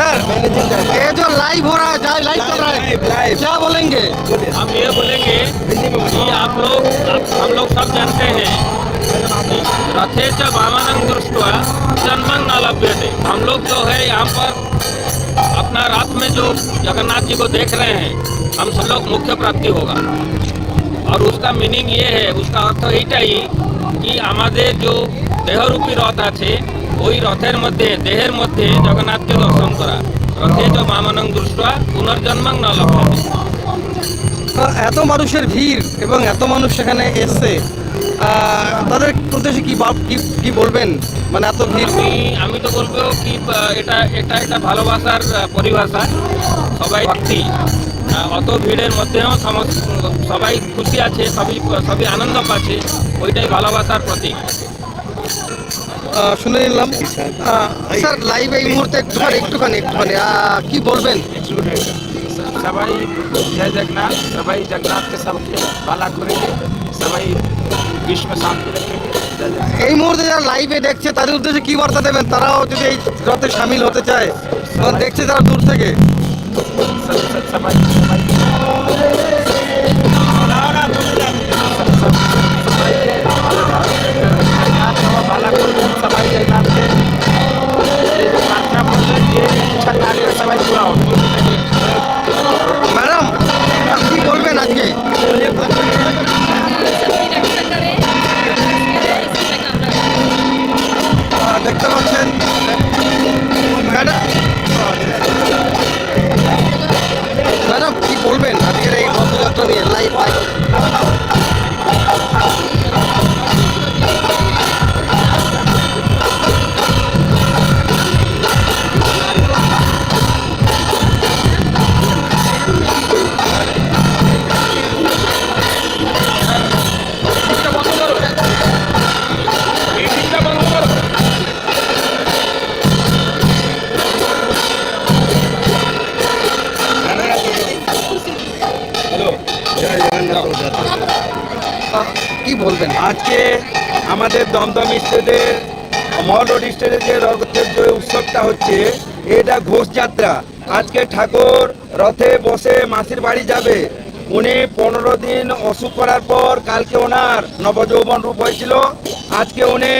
Sir. ये जो live हो रहा है जाए लाइव चल रहा है। क्या बोलेंगे? हम ये बोलेंगे कि आप लोग हम लोग सब जानते हैं रथे च भावानंद दृष्टवा जन्मन नालभ्यते हम लोग जो है यहाँ पर अपना रात में जो जगन्नाथ जी को देख रहे हैं हम सब लोग मुख्य प्राप्ति होगा। और उसका मीनिंग ये है उसका अर्थ यही कि हमारे जो देहरूपी रथ आ ওই রথের মধ্যে দেহের মধ্যে জগন্নাথকে দর্শন করা। রথে চ বামনং দৃষ্টা পুনর্জন্মং ন লভ্যতে এত মানুষের ভিড় এবং এত মানুষ সেখানে এসছে তাদের উদ্দেশ্যে কি কি কি বলবেন? মানে এত ভিড়? আমি আমি তো বলব কি এটা এটা একটা ভালোবাসার পরিভাষা। সবাই ভক্তি। অত ভিড়ের মধ্যেও সবাই খুশি আছে সবই সবই আনন্দ পাচ্ছে ওইটাই ভালোবাসার প্রতীক। শুনে নিলাম। স্যার লাইভ এই মুহূর্তে একটুখানি একটুখানি একটুখানি কি বলবেন? সবাই জয় জগন্নাথ সবাই জগন্নাথকে সবকে ভালো করে সবাই বিশ্ব শান্তি এই মুহূর্তে যারা লাইভে দেখছে তাদের উদ্দেশ্যে কি বার্তা দেবেন? তারাও যদি এই রথে সামিল হতে চায় দেখছে যারা দূর থেকে। সবাই সবাই। ম্যাডাম কি বলবেন আজকে। দেখতে পাচ্ছেন। ম্যাডাম ম্যাডাম, কি বলবেন আজকের এই রথযাত্রা নিয়ে? লাইভ কি বলবেন? আজকে আমাদের দমদম স্টেটের মল রোড স্টেটের যে রথের যে উৎসবটা হচ্ছে এটা ঘোষ যাত্রা। আজকে ঠাকুর রথে বসে মাসির বাড়ি যাবে। উনি পনেরো দিন অসুখ করার পর কালকে ওনার নবযৌবন রূপ হয়েছিল। আজকে উনি